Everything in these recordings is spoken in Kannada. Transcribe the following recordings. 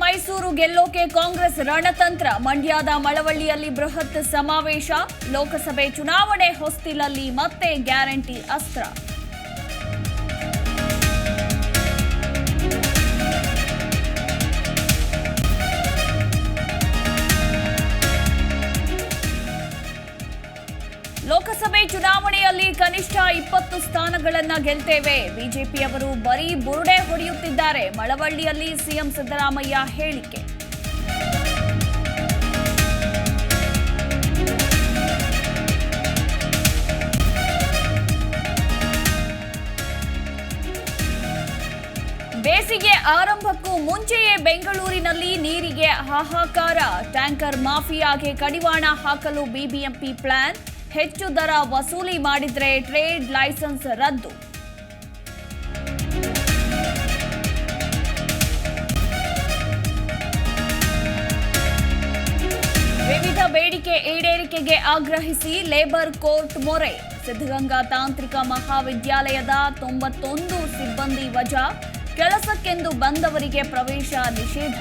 ಮೈಸೂರು ಗೆಲ್ಲೋಕೆ ಕಾಂಗ್ರೆಸ್ ರಣತಂತ್ರ. ಮಂಡ್ಯದ ಮಳವಳ್ಳಿಯಲ್ಲಿ ಬೃಹತ್ ಸಮಾವೇಶ. ಲೋಕಸಭೆ ಚುನಾವಣೆ ಹೊಸ್ತಿಲಲ್ಲಿ ಮತ್ತೆ ಗ್ಯಾರಂಟಿ ಅಸ್ತ್ರ. ಲೋಕಸಭೆ ಚುನಾವಣೆಯಲ್ಲಿ ಕನಿಷ್ಠ ಇಪ್ಪತ್ತು ಸ್ಥಾನಗಳನ್ನ ಗೆಲ್ತೇವೆ. ಬಿಜೆಪಿಯವರು ಬರೀ ಬುರುಡೆ ಹೊಡೆಯುತ್ತಿದ್ದಾರೆ. ಮಳವಳ್ಳಿಯಲ್ಲಿ ಸಿಎಂ ಸಿದ್ದರಾಮಯ್ಯ ಹೇಳಿಕೆ. ಬೇಸಿಗೆ ಆರಂಭಕ್ಕೂ ಮುಂಚೆಯೇ ಬೆಂಗಳೂರಿನಲ್ಲಿ ನೀರಿಗೆ ಹಾಹಾಕಾರ. ಟ್ಯಾಂಕರ್ ಮಾಫಿಯಾಗೆ ಕಡಿವಾಣ ಹಾಕಲು ಬಿಬಿಎಂಪಿ ಪ್ಲಾನ್. ಹೆಚ್ಚು ದರ ವಸೂಲಿ ಮಾಡಿದರೆ ಟ್ರೇಡ್ ಲೈಸೆನ್ಸ್ ರದ್ದು. ವಿವಿಧ ಬೇಡಿಕೆ ಈಡೇರಿಕೆಗೆ ಆಗ್ರಹಿಸಿ ಲೇಬರ್ ಕೋರ್ಟ್ ಮೊರೆ. ಸಿದ್ಧಗಂಗಾ ತಾಂತ್ರಿಕ ಮಹಾವಿದ್ಯಾಲಯದ ತೊಂಬತ್ತೊಂದು ಸಿಬ್ಬಂದಿ ವಜಾ. ಕೆಲಸಕ್ಕೆಂದು ಬಂದವರಿಗೆ ಪ್ರವೇಶ ನಿಷೇಧ.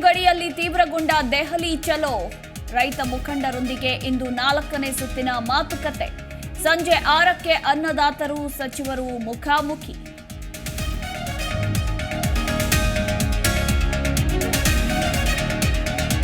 ಗಡಿಯಲ್ಲಿ ತೀವ್ರಗೊಂಡ ದೆಹಲಿ ಚಲೋ. ರೈತ ಮುಖಂಡರೊಂದಿಗೆ ಇಂದು ನಾಲ್ಕನೇ ಸುತ್ತಿನ ಮಾತುಕತೆ. ಸಂಜೆ ಆರಕ್ಕೆ ಅನ್ನದಾತರು, ಸಚಿವರು ಮುಖಾಮುಖಿ.